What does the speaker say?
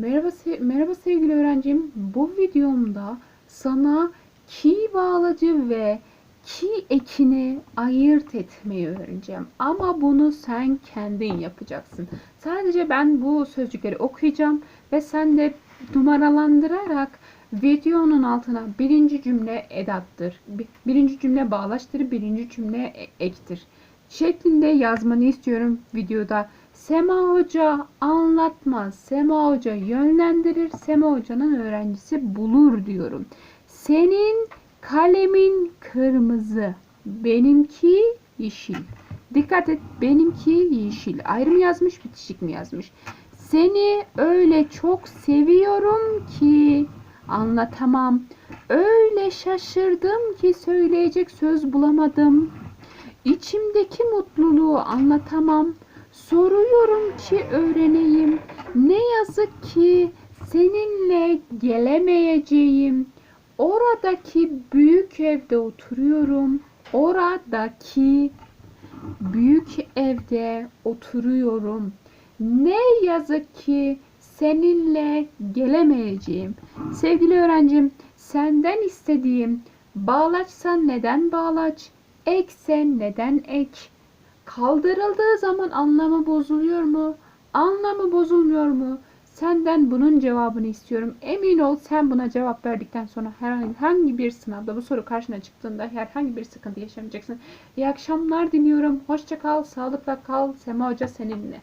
Merhaba, merhaba sevgili öğrencim. Bu videomda sana ki bağlacı ve ki ekini ayırt etmeyi öğreneceğim. Ama bunu sen kendin yapacaksın. Sadece ben bu sözcükleri okuyacağım ve sen de numaralandırarak videonun altına birinci cümle edattır, bi- birinci cümle bağlaçtır, birinci cümle e- ektir şeklinde yazmanı istiyorum videoda. Sema Hoca anlatmaz. Sema Hoca yönlendirir. Sema Hoca'nın öğrencisi bulur diyorum. Senin kalemin kırmızı. Benimki yeşil. Dikkat et benimki yeşil. Ayrı mı yazmış bitişik mi yazmış? Seni öyle çok seviyorum ki anlatamam. Öyle şaşırdım ki söyleyecek söz bulamadım. İçimdeki mutluluğu anlatamam. Soruyorum ki öğreneyim. Ne yazık ki seninle gelemeyeceğim. Oradaki büyük evde oturuyorum. Oradaki büyük evde oturuyorum. Ne yazık ki seninle gelemeyeceğim. Sevgili öğrencim, senden istediğim bağlaçsa neden bağlaç, ekse neden ek? Kaldırıldığı zaman anlamı bozuluyor mu? Anlamı bozulmuyor mu? Senden bunun cevabını istiyorum. Emin ol sen buna cevap verdikten sonra herhangi bir sınavda bu soru karşına çıktığında herhangi bir sıkıntı yaşamayacaksın. İyi akşamlar diliyorum. Hoşça kal, sağlıkla kal. Sema Hoca seninle.